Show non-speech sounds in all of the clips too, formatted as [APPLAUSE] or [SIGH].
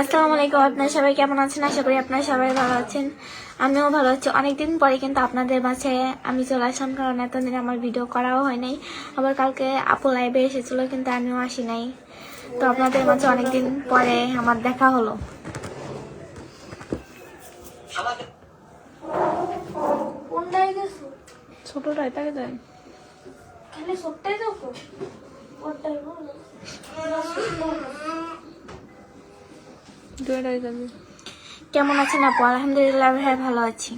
আসসালামু আলাইকুম আপনারা সবাই কেমন আছেন? আশা করি আপনারা সবাই ভালো আছেন। আমিও ভালো আছি। অনেকদিন পরে কিন্তু আপনাদের মাঝে আমি চলে আসলাম কারণ এতদিন আমার ভিডিও করাও হয় নাই। আবার কালকে আপু লাইভে এসেছিল কিন্তু আমিও আসি নাই। তো আপনাদের মাঝে অনেকদিন পরে আমার দেখা হলো। ছোটটাই তাকে খালি দুটাই যাবে কেমন আছেন আপু? আলহামদুলিল্লাহ ভাই ভালো আছি।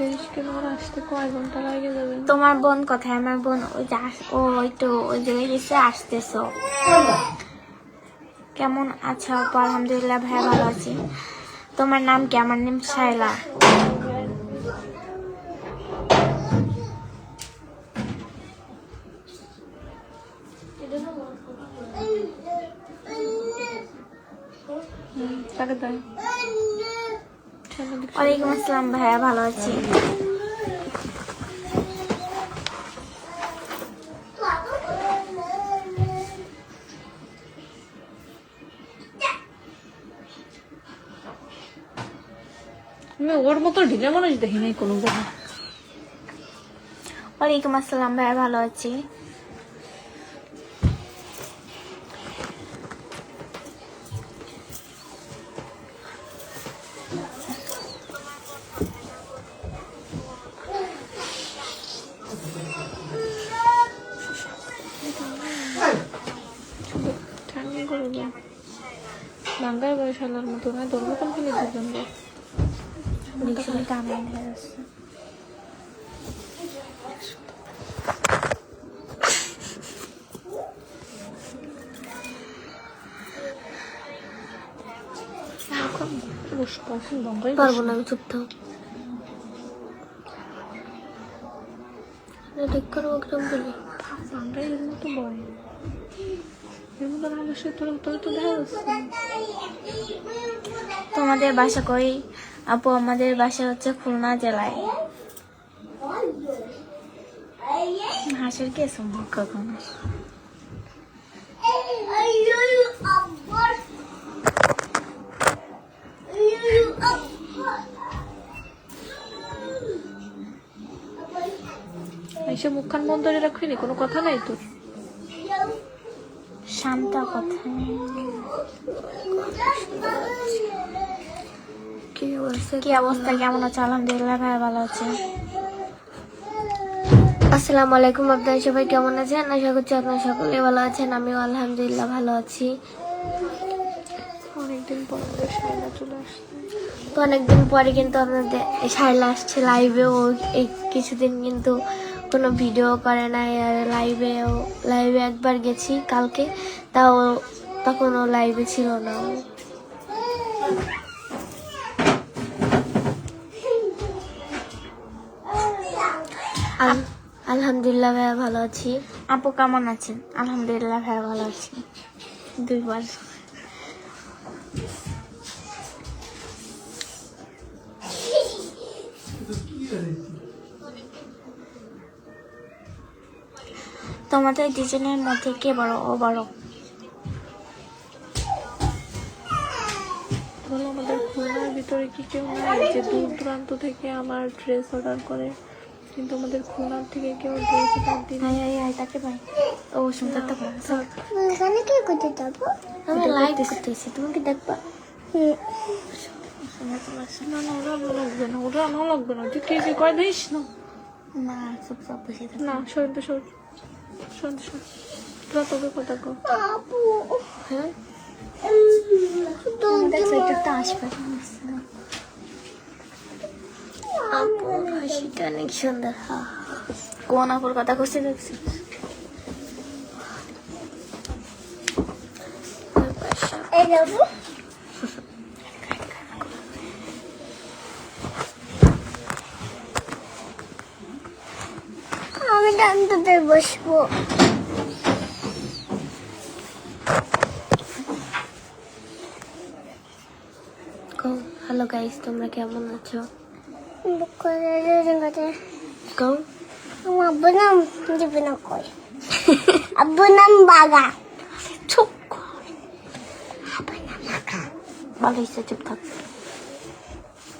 বেশ কেন আসতে কয় ঘণ্টা লাগে যাবে তোমার বোন কোথায়? আমার বোন ওই যে ও একটু ওই জায়গায় গেছে আসতেছো। কেমন আছো? আপু আলহামদুলিল্লাহ ভাই ভালো আছি। তোমার নাম কি? আমার নাম শাইলা তাকে দেয়। ওয়ালাইকুম আসসালাম ভাইয়া ভালো আছি। আমি ওর মতো ঢিলে মানুষ দেখি নাই কোনো জায়গায় ওয়ালাইকুম আসসালাম ভাইয়া ভালো আছি। বয়সালার মতো না ধর্ম কোন ফেলে দুজন টানা হয়ে যাচ্ছে। পারব না আমি চুপ থাক। ঠিক করে ওরকম বলি। বাঙ্গাই এর মতো বয় এর মতো না হলে সে তোর তোর তো দেখা যাচ্ছে তোমাদের বাসা কই? আপু, আমাদের বাসা হচ্ছে খুলনা জেলায়। হাঁসের কে সম্ভব কখন? এসে মুখখান বন্ধ কোনো কথা নাই তোর? শান্তা কোথায়। কি অবস্থা? কি অবস্থা? কেমন আছে? আলহামদুলিল্লাহ ভাই ভালো আছে। আসসালামু আলাইকুম আপনারা সবাই কেমন আছেন? আশা করছি আপনারা সকলে ভালো আছেন। আমিও আলহামদুলিল্লাহ ভালো আছি। অনেকদিন পর চলে আসছে। তো অনেকদিন পরে কিন্তু আপনাদের সাইলা আসছে লাইভেও এই কিছুদিন কিন্তু কোনো ভিডিও করে আর লাইভেও লাইভে একবার গেছি কালকে, তাও তখন ও লাইভে ছিল না। আলহামদুলিল্লাহ ভাইয়া ভালো আছি। আপু কেমন আছেন? আলহামদুলিল্লাহ ভাই ভালো আছি। দুইবার। তোমাদের দুজনের মধ্যে কে বড়? ও বড়। বলো আমাদের খুলনার ভিতরে কি কেউ নাই? যে দূর দূরান্ত থেকে আমার ড্রেস অর্ডার করে কিন্তু আমাদের খুলনার থেকে কেউ ড্রেস অর্ডার দিন হাই হাই হাই তাকে ভাই ও সুন্দর তো ভালো এখানে কি করতে যাব? আমি লাইভ করতেছি। তুমি কি দেখবা? না না ওরা লাগবে না ওরা আনা লাগবে না। তুই কে কে কয় দিস? না না চুপচাপ বসে থাক। না সরন্ত সর। সরন্ত সর তোরা তবে কথা আপু হ্যাঁ? তো দেখছ এটা তো আসবে। আপু হাসিটা অনেক সুন্দর। কোন আপুর কথা খুঁজতে দেখছি এই যাব ডান্ডাতে বসবো হ্যালো গাইস তোমরা কেমন আছো কও আমার আব্বু নাম জীবনা কই আব্বু নাম বাগা চুপ কর ভালো হয়েছে চুপ থাক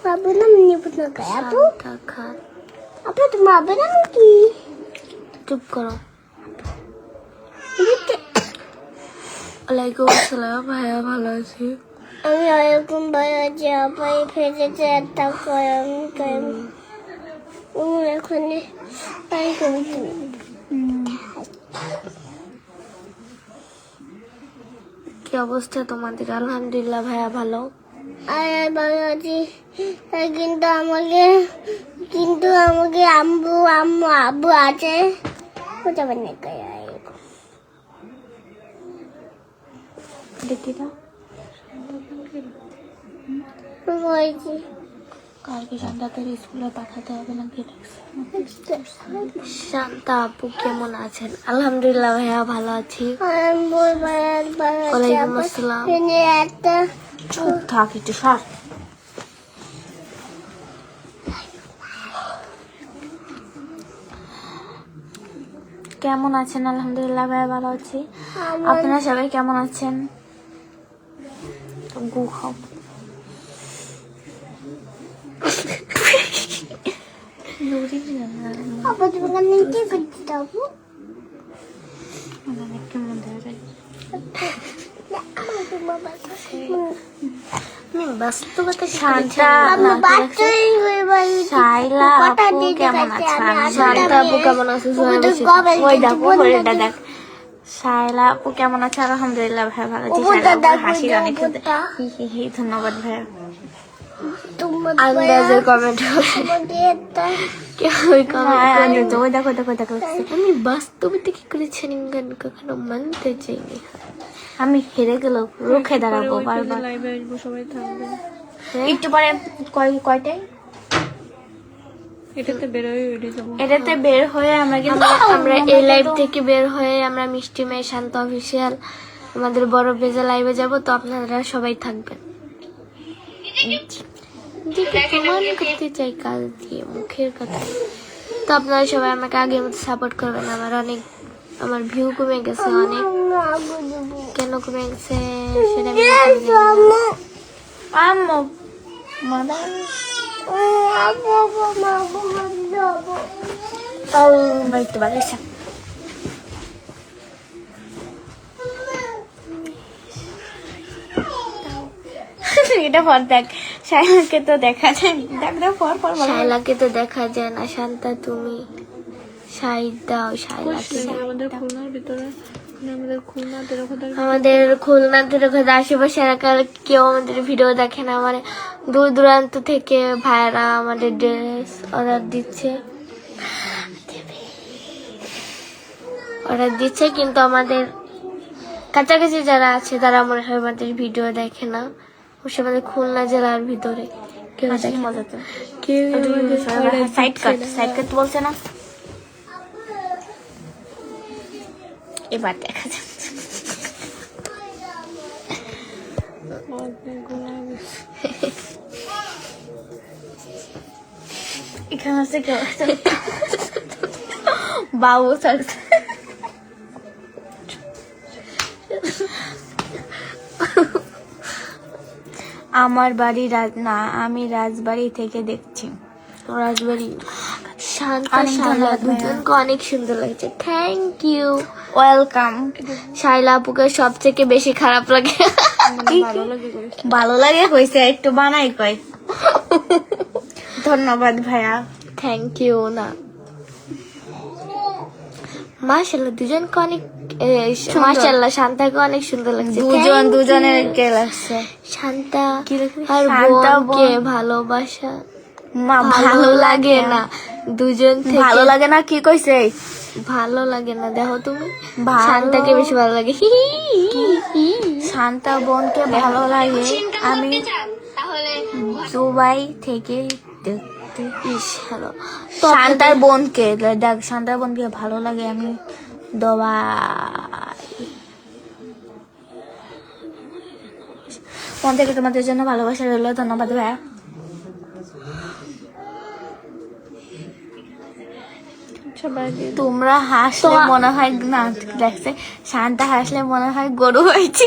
আব্বু নাম জীবনা কই আব্বু থাকা আব্বু তোমার আব্বু নাম কি চুপ করো। ওয়ালাইকুম আসসালাম ভাইয়া ভালো আছি। আমি ওরকম বড় যে আব্বাই ফেলেছে একটা করেন উনি এখন তাই করেছি। কি অবস্থা তোমাদের? আলহামদুলিল্লাহ ভাইয়া ভালো। আর বড় আছি। কিন্তু আমাকে কিন্তু আমাকে আম্বু আম্মু আব্বু আছে। কোথাও বানিয়ে করে দেখি না বলছি কালকে সন্ধ্যাতে স্কুলে পাঠাতে হবে নাকি শান্তা আপু কেমন আছেন আলহামদুলিল্লাহ ভাইয়া ভালো আছি ওয়ালাইকুম আসসালাম চুপ থাক একটু কেমন আছেন? আলহামদুলিল্লাহ ভাই ভালো আছি। আপনারা সবাই কেমন আছেন? গু খাও। কেমন কটা আপু কেমন আছে? আলহামদুলিল্লাহ ভাই ভালো। আছি অনেক ধন্যবাদ ভাইয়া। তোমার আন্দাজের কমেন্ট ওই হ্যাঁ, দেখো, দেখো দেখো আমি বাস্তবতা কি করে ছিনিঙ্গান কখনো মানতে চাইনি। আমি হেরে গেল রুখে দাঁড়াবো বারবার। লাইভে আসব সবাই থাকবে। একটু পরে কয় কয়টায়? এটাতে বেরোয় উঠে এটাতে বের হয়ে আমরা কিন্তু আমরা এই লাইভ থেকে বের হয়ে আমরা মিষ্টি মেয়ে শান্ত অফিসিয়াল আমাদের বড় পেজে লাইভে যাব তো আপনারা সবাই থাকবেন। প্রমাণ করতে চাই কাজ দিয়ে মুখের কথা তো আপনারা সবাই আমাকে আগের মতো সাপোর্ট করবেন। আমার অনেক আমার ভিউ কমে গেছে অনেক। কেন কমে গেছে সেটা আমি এটা পর দেখ। শাইলাকে তো দেখা যায় দেখ দেখ পর পর বলো। শাইলাকে তো দেখা যায় না শান্তা তুমি সাইড দাও শাইলাকে দাও। আমাদের খুলনার ভিতরে মানে আমাদের খুলনা তেরোখাদার আমাদের খুলনা থেকে আশেপাশে এলাকার কেউ আমাদের ভিডিও দেখে না মানে দূর দূরান্ত থেকে ভাইরা আমাদের ড্রেস অর্ডার দিচ্ছে অর্ডার দিচ্ছে কিন্তু আমাদের কাছাকাছি যারা আছে তারা মনে হয় আমাদের ভিডিও দেখে না আমাদের খুলনা জেলার ভিতরে। সাইড কাট সাইড কাট বলছে না। এবার দেখা যাচ্ছে এখানে আছে কেউ? বাবু চলছে [LAUGHS] আমার বাড়ি রাজ না আমি রাজবাড়ি থেকে দেখছি। রাজবাড়ি? শান্ত। দুজনকে অনেক সুন্দর লাগছে। থ্যাংক ইউ ওয়েলকাম শাইলা আপুকে সব থেকে বেশি খারাপ লাগে। ভালো লাগে কইছে। একটু বানাই কই ধন্যবাদ ভাইয়া। থ্যাংক ইউ না। মাশাল্লাহ দুজনকে অনেক মাশাল্লাহ শান্তাকে অনেক সুন্দর লাগছে। দুজন দুজনের কে লাগছে? শান্তা আর বোনকে বোন। ভালোবাসা। মা ভালো লাগে না। দুজন থেকে ভালো লাগে না? কি কইছে? ভালো লাগে না দেখো তুমি। শান্তাকে বেশি ভালো লাগে। শান্তা বোনকে ভালো লাগে। আমি দুবাই থেকে দেখ- সত্যি ইস হ্যালো। শান্তার বোনকে দেখ শান্তার বোনকে ভালো লাগে। আমি দবাই মন থেকে তোমাদের জন্য ভালোবাসা রইল ধন্যবাদ ভাইয়া। তোমরা হাসলে মনে হয় না দেখছে শান্তা হাসলে মনে হয় গরু হয়েছে।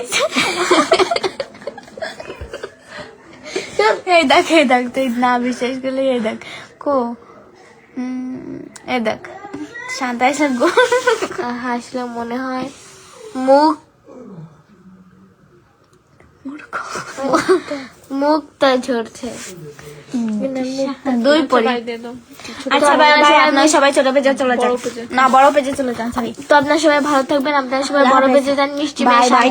এই দেখ এই দেখ তুই না বিশ্বাস করলে এই দেখ। কো এই দেখ। হাসলে হাসলে মনে হয় মুখ মুখটা ঝরছে। দুই পরি। আচ্ছা ভাই আপনারা সবাই ছোট পেজে চলে যান। না বড় পেজে চলে যান সরি তো আপনার সবাই ভালো থাকবেন আপনার সবাই বড় পেজে যান বাই